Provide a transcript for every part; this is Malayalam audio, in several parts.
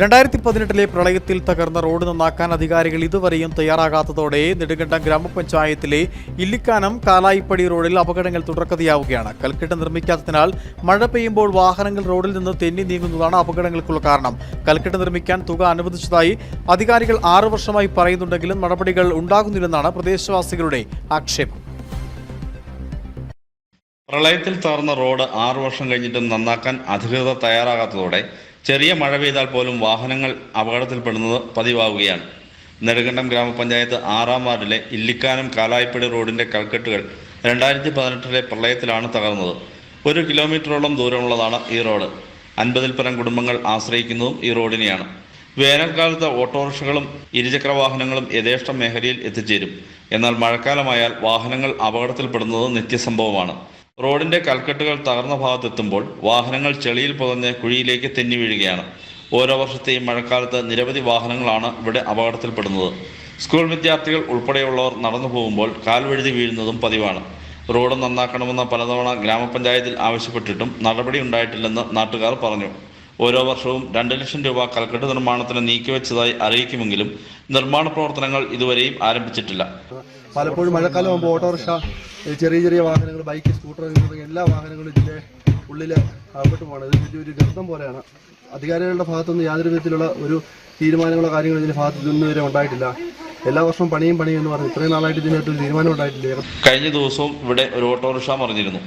രണ്ടായിരത്തി പതിനെട്ടിലെ പ്രളയത്തിൽ തകർന്ന റോഡ് നന്നാക്കാൻ അധികാരികൾ ഇതുവരെയും തയ്യാറാകാത്തതോടെ നെടുങ്കണ്ടം ഗ്രാമപഞ്ചായത്തിലെ ഇല്ലിക്കാനം കാലായിപ്പടി റോഡിൽ അപകടങ്ങൾ തുടർക്കഥയാവുകയാണ്. കൽക്കെട്ട് നിർമ്മിക്കാത്തതിനാൽ മഴ പെയ്യുമ്പോൾ വാഹനങ്ങൾ റോഡിൽ നിന്ന് തെന്നി നീങ്ങുന്നതാണ് അപകടങ്ങൾക്കുള്ള കാരണം. കൽക്കെട്ട് നിർമ്മിക്കാൻ തുക അനുവദിച്ചതായി അധികാരികൾ ആറു വർഷമായി പറയുന്നുണ്ടെങ്കിലും നടപടികൾ ഉണ്ടാകുന്നില്ലെന്നാണ് പ്രദേശവാസികളുടെ ആക്ഷേപം. പ്രളയത്തിൽ തകർന്ന റോഡ് ആറു വർഷം കഴിഞ്ഞിട്ടും നന്നാക്കാൻ അധികൃതർ തയ്യാറാകാത്തതോടെ ചെറിയ മഴ പെയ്താൽ പോലും വാഹനങ്ങൾ അപകടത്തിൽപ്പെടുന്നത് പതിവാവുകയാണ് നെടുങ്കണ്ടം ഗ്രാമപഞ്ചായത്ത് ആറാം വാർഡിലെ ഇല്ലിക്കാനം കാലായ്പടി റോഡിന്റെ കൽക്കെട്ടുകൾ രണ്ടായിരത്തി പതിനെട്ടിലെ പ്രളയത്തിലാണ് തകർന്നത്. ഒരു കിലോമീറ്ററോളം ദൂരമുള്ളതാണ് ഈ റോഡ്. അൻപതിൽ പരം കുടുംബങ്ങൾ ആശ്രയിക്കുന്നതും ഈ റോഡിനെയാണ്. വേനൽക്കാലത്ത് ഓട്ടോറിക്ഷകളും ഇരുചക്ര വാഹനങ്ങളും യഥേഷ്ടം മേഖലയിൽ എത്തിച്ചേരും. എന്നാൽ മഴക്കാലമായാൽ വാഹനങ്ങൾ അപകടത്തിൽപ്പെടുന്നത് നിത്യസംഭവമാണ്. റോഡിന്റെ കൽക്കെട്ടുകൾ തകർന്ന ഭാഗത്തെത്തുമ്പോൾ വാഹനങ്ങൾ ചെളിയിൽ പുതഞ്ഞ് കുഴിയിലേക്ക് തെന്നി വീഴുകയാണ്. ഓരോ വർഷത്തെയും മഴക്കാലത്ത് നിരവധി വാഹനങ്ങളാണ് ഇവിടെ അപകടത്തിൽപ്പെടുന്നത്. സ്കൂൾ വിദ്യാർത്ഥികൾ ഉൾപ്പെടെയുള്ളവർ നടന്നു പോകുമ്പോൾ കാൽവഴുതി വീഴുന്നതും പതിവാണ്. റോഡ് നന്നാക്കണമെന്ന് പലതവണ ഗ്രാമപഞ്ചായത്തിൽ ആവശ്യപ്പെട്ടിട്ടും നടപടി ഉണ്ടായിട്ടില്ലെന്ന് നാട്ടുകാർ പറഞ്ഞു. ഓരോ വർഷവും രണ്ട് ലക്ഷം രൂപ കൽക്കെട്ട് നിർമ്മാണത്തിന് നീക്കിവെച്ചതായി അറിയിക്കുമെങ്കിലും നിർമ്മാണ പ്രവർത്തനങ്ങൾ ഇതുവരെയും ആരംഭിച്ചിട്ടില്ല. പലപ്പോഴും മഴക്കാലം ആകുമ്പോൾ ഓട്ടോറിക്ഷ ചെറിയ ചെറിയ വാഹനങ്ങൾ ബൈക്ക് സ്കൂട്ടർ എല്ലാ വാഹനങ്ങളും ഇതിന്റെ ഉള്ളിൽ അകപ്പെട്ട് പോകണം ഇത് വലിയൊരു ഗർത്തം പോലെയാണ്. അധികാരികളുടെ ഭാഗത്തുനിന്ന് യാതൊരു വിധത്തിലുള്ള ഒരു തീരുമാനങ്ങളോ കാര്യങ്ങളോ ഇതിന്റെ ഭാഗത്ത് ഇന്ന് വരെ ഉണ്ടായിട്ടില്ല. എല്ലാ വർഷവും പണിയും പണിയും എന്ന് പറഞ്ഞു ഇത്രയും നാളായിട്ട് ഇതിനകത്തൊരു തീരുമാനം ഉണ്ടായിട്ടില്ല. കഴിഞ്ഞ ദിവസവും ഇവിടെ ഒരു ഓട്ടോറിക്ഷ മറിഞ്ഞിരുന്നു.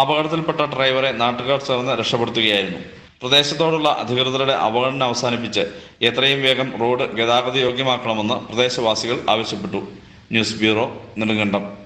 അപകടത്തിൽപ്പെട്ട ഡ്രൈവറെ നാട്ടുകാർ ചേർന്ന് രക്ഷപ്പെടുത്തുകയായിരുന്നു. പ്രദേശത്തോടുള്ള അധികൃതരുടെ അവഗണന അവസാനിപ്പിച്ച് എത്രയും വേഗം റോഡ് ഗതാഗത യോഗ്യമാക്കണമെന്ന് പ്രദേശവാസികൾ ആവശ്യപ്പെട്ടു. News bureau Nedumkandam.